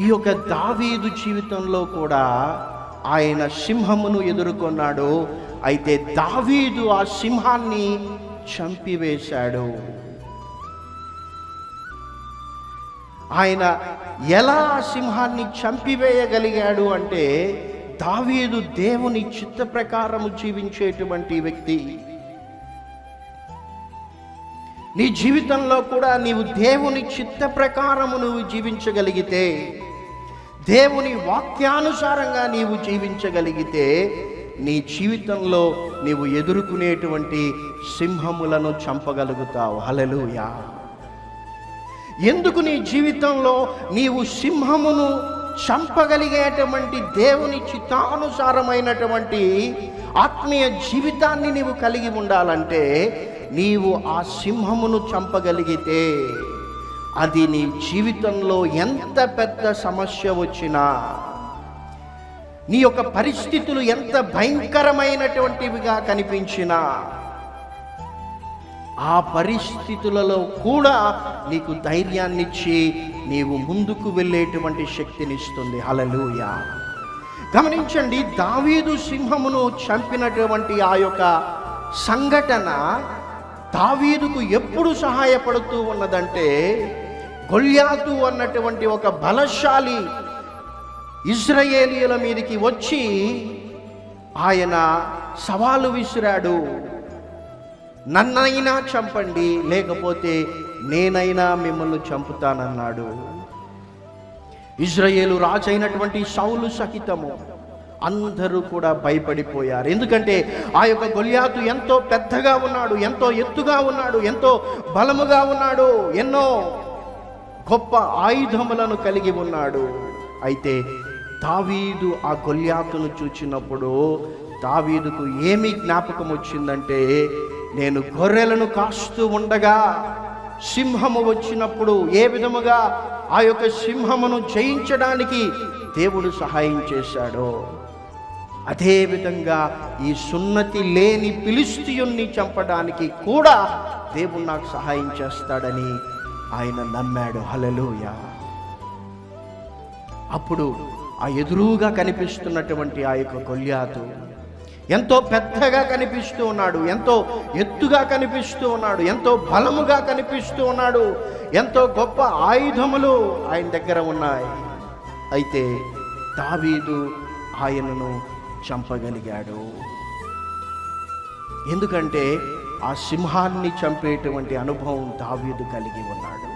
ఈ యొక్క దావీదు జీవితంలో కూడా ఆయన సింహమును ఎదుర్కొన్నాడు. అయితే దావీదు ఆ సింహాన్ని చంపివేశాడు. ఆయన ఎలా ఆ సింహాన్ని చంపివేయగలిగాడు అంటే దావీదు దేవుని చిత్త ప్రకారము జీవించేటువంటి వ్యక్తి. నీ జీవితంలో కూడా నీవు దేవుని చిత్త ప్రకారము నువ్వు జీవించగలిగితే దేవుని వాక్యానుసారంగా నీవు జీవించగలిగితే నీ జీవితంలో నీవు ఎదుర్కొనేటువంటి సింహములను చంపగలుగుతావు. హలలుయా ఎందుకు నీ జీవితంలో నీవు సింహమును చంపగలిగేటువంటి దేవుని చిత్తానుసారమైనటువంటి ఆత్మీయ జీవితాన్ని నీవు కలిగి ఉండాలంటే నీవు ఆ సింహమును చంపగలిగితే అది నీ జీవితంలో ఎంత పెద్ద సమస్య వచ్చినా నీ యొక్క పరిస్థితులు ఎంత భయంకరమైనటువంటివిగా కనిపించినా ఆ పరిస్థితులలో కూడా నీకు ధైర్యాన్నిచ్చి నీవు ముందుకు వెళ్ళేటువంటి శక్తినిస్తుంది. హలలుయ గమనించండి దావీదు సింహమును చంపినటువంటి ఆ యొక్క సంఘటన దావీదుకు ఎప్పుడు సహాయపడుతూ ఉన్నదంటే గొల్యాతు అన్నటువంటి ఒక బలశాలి ఇజ్రాయేలీల మీదకి వచ్చి ఆయన సవాలు విసిరాడు. నన్నైనా చంపండి లేకపోతే నేనైనా మిమ్మల్ని చంపుతానన్నాడు. ఇజ్రాయేలు రాజు అయినటువంటి సౌలు సహితము అందరూ కూడా భయపడిపోయారు. ఎందుకంటే ఆ యొక్క గొలియాతు ఎంతో పెద్దగా ఉన్నాడు ఎంతో ఎత్తుగా ఉన్నాడు ఎంతో బలముగా ఉన్నాడు ఎన్నో గొప్ప ఆయుధములను కలిగి ఉన్నాడు. అయితే దావీదు ఆ గొల్యాతును చూచినప్పుడు దావీదుకు ఏమి జ్ఞాపకం వచ్చిందంటే నేను గొర్రెలను కాస్తూ ఉండగా సింహము వచ్చినప్పుడు ఏ విధముగా ఆ యొక్క సింహమును జయించడానికి దేవుడు సహాయం చేశాడో అదేవిధంగా ఈ సున్నతి లేని పిలిస్తీయుణ్ణి చంపడానికి కూడా దేవుడు నాకు సహాయం చేస్తాడని ఆయన నమ్మాడు. హలలోయ అప్పుడు ఆ ఎదురుగా కనిపిస్తున్నటువంటి ఆ యొక్క కొల్యాతు ఎంతో పెద్దగా కనిపిస్తూ ఉన్నాడు ఎంతో ఎత్తుగా కనిపిస్తూ ఉన్నాడు ఎంతో బలముగా కనిపిస్తూ ఉన్నాడు ఎంతో గొప్ప ఆయుధములు ఆయన దగ్గర ఉన్నాయి. అయితే దావీదు ఆయనను చంపగలిగాడు. ఎందుకంటే ఆ సింహాన్ని చంపేటువంటి అనుభవం దావీదు కలిగి ఉన్నాడు.